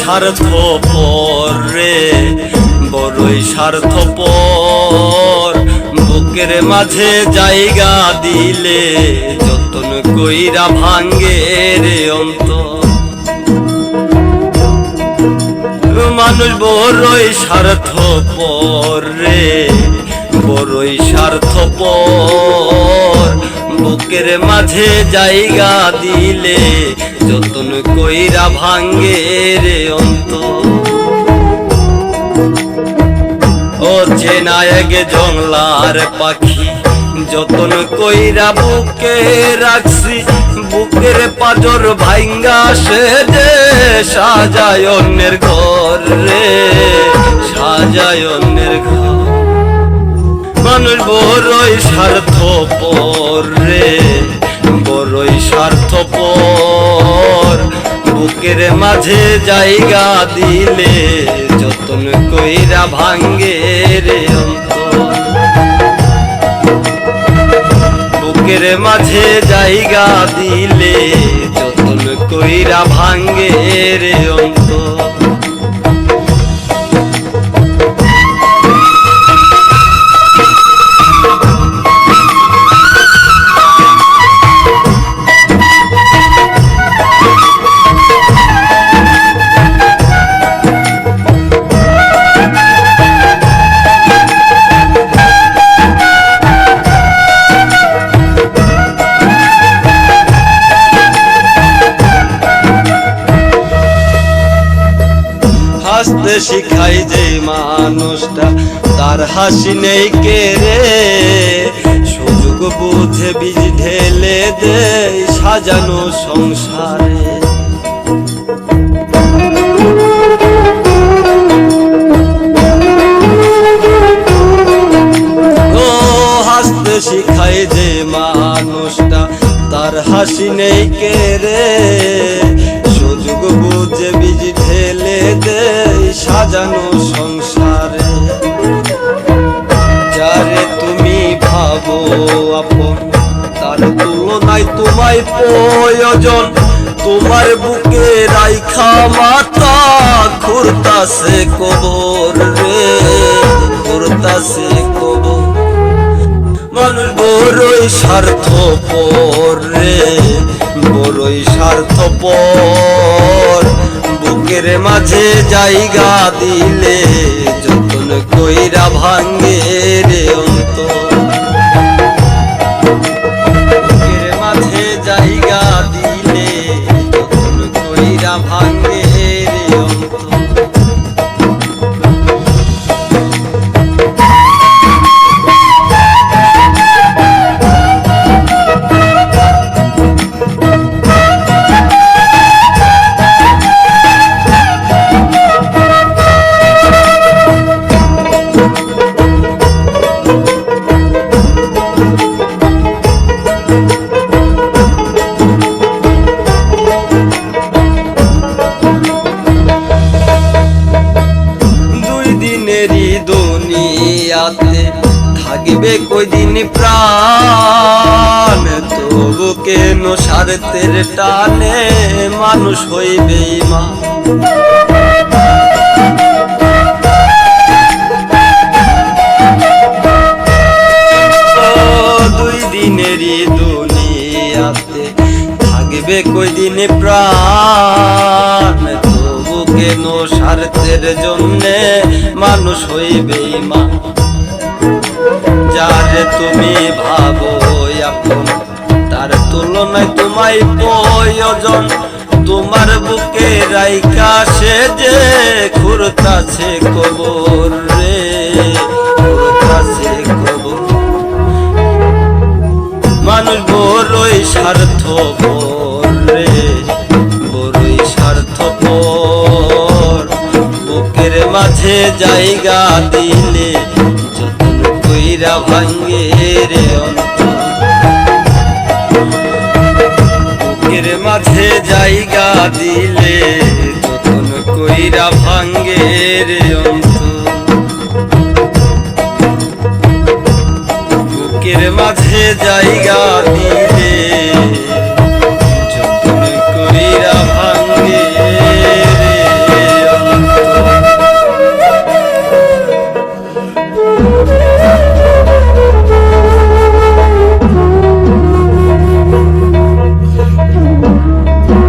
স্বার্থ রে, বড়ই স্বার্থ পর বুকের মাঝে জায়গা দিলে যতন কইরা ভাঙ্গে রে অন্তর। মানুষ বড়ই স্বার্থ রে, বড়ই স্বার্থ বুকের মাঝে জায়গা দিলে যতন কইরা ভাঙ্গে রে অন্ত। ও চেনায়ক জংলার পাখি, যতন কইরা বুকে রাখছি, বুকের পাজর ভাঙ্গা সে যে সাজায় অন্যের ঘর রে, সাজায় অন্যের ঘর। মানুষ বড়ই স্বার্থ পর রে। বড়ই স্বার্থ বুকের মাঝে জায়গা দিলে যতন কইরা ভাঙ্গে রে বুকের মাঝে জায়গা দিলে যতন কইরা ভাঙ্গে রে অন্তর। হাসতে শিখাই যে মানুষটা, তার হাসি নেই কে রে? সুযোগ বুঝে বীজ ঢেলে দে সাজানো সংসারে। শিখাই যে মানুষটা, তার হাসি নেই কে রে? সাজানো সংসারে। যারে তুমি ভাবো আপন, তার তুলনায় তোমায় প্রয়োজন। তোমার বুকে রাইখা মাতা, ঘুরতাছে কবর রে, ঘুরতাছে কবর। মানুষ বড়ই স্বার্থ পর রে, বড়ই স্বার্থ বুকের মাঝে জায়গা দিলে যতন কইরা ভাঙ্গে দুনিয়াতে থাকবে কয়দিন প্রাণ? তবু কেন স্বার্থের টানে মানুষ হইবে মা দুই দিনেরই দুনিয়াতে থাকবে কয়দিন প্রাণ? তবু কেন স্বার্থের জন্যে মানুষ হইবে মা যারে তুমি ভাবো আপন তার তুলনায় তোমায় প্রয়োজন। তোমার বুকে রাইকা সে যে ঘুরতাছে কবর রে ঘুরতাছে কবর। মানুষ বড়ই স্বার্থ রে, বড়ই স্বার্থ বুকের মাঝে জায়গা দিলে কইরা রে বুকের মাঝে জায়গা দিলে তখন কইরা ভাঙ্গে রে বুকের মাঝে জায়গা দিলে